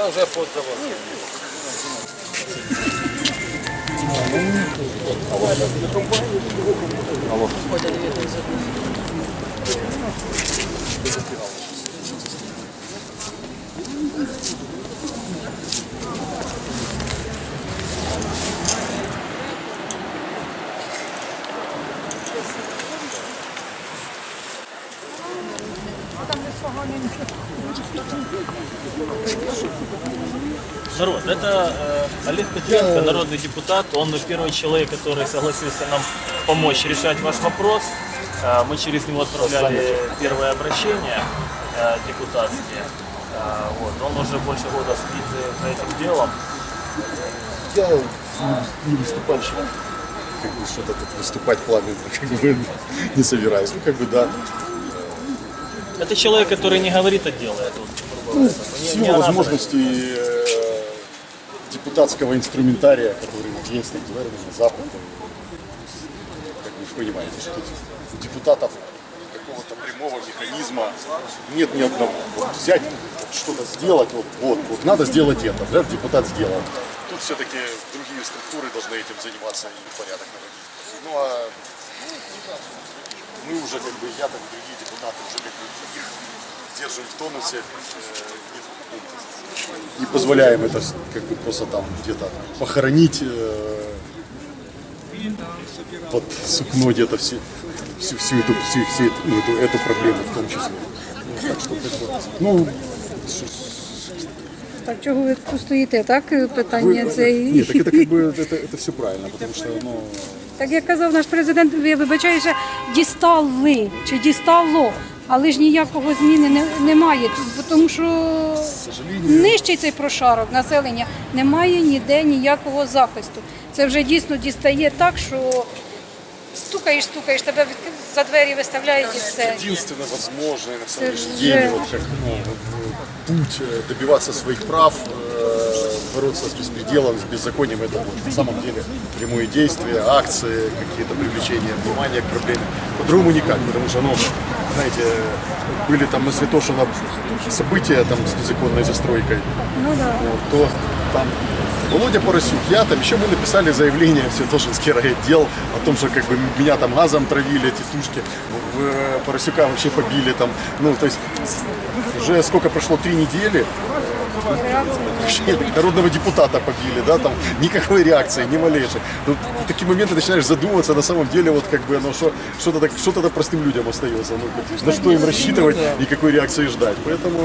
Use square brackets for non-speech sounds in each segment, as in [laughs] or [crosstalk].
Та вже под завод. Народ, это э, Олег Петренко, народный депутат. Он первый человек, который согласился нам помочь решать ваш вопрос. Э, мы через него отправляли первое обращение э, депутатские. Э, вот. Он уже больше года следит за этим делом. Я не выступальщик. Как бы что-то тут выступать пламенно [laughs] как бы не собираюсь. Ну, как бы да. Это человек, который не говорит, а делает. Говоря. В силу возможностей э, депутатского инструментария, который вот есть на Гверне, на Запад, как вы понимаете, что у депутатов какого-то прямого механизма нет ни одного. Вот взять, что-то сделать, вот, вот, вот надо сделать это, да, депутат сделал. Тут все-таки другие структуры должны этим заниматься и порядок наводить. Ну а мы уже как бы, я так другие депутаты уже как бы держим в тонусе, э, не, позволяем это как бы просто там где-то похоронить э, под сукно где-то все, всю, всю эту, всю, всю эту, эту, эту проблему в том числе. Ну, так что, ну, Так чого ви тут стоїте, так? Питання це і- нет, так это как бы это, это все правильно, потому что, ну, Так як казав наш президент, я вибачаюся, дістали чи дістало, але ж ніякого зміни не, немає, бо тому що нижчий цей прошарок населення немає ніде ніякого захисту. Це вже дійсно дістає так, що стукаєш, стукаєш, тебе від- за двері виставляють і все. единственно возможный на сегодняшний же- день путь э, добиваться своих прав, э, бороться с беспределом, с беззаконием, это вот, на самом деле прямое действие, акции, какие-то привлечения внимания к проблеме. По-другому никак, потому что, ну, знаете, были там на Святошино события там с незаконной застройкой, Ну да. вот, то там Володя Поросюк, я там, еще мы написали заявление в Святошинский райотдел о том, что как бы меня там газом травили, тетушки, в- в Поросюка вообще побили там, ну то есть уже сколько прошло, три недели, народного депутата побили, да, там никакой реакции, ни малейшей. Ну, в такие моменты начинаешь задумываться, на самом деле, вот как бы, ну, что, что-то, так, что тогда простым людям остается, ну, как- на что им рассчитывать и какой реакции ждать. Поэтому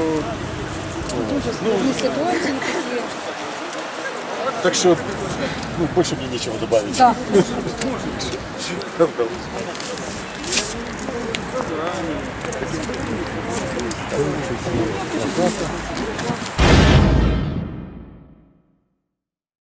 І ситуації такі. Так что, ну, больше мне нечего добавить. Да. [laughs] Добро.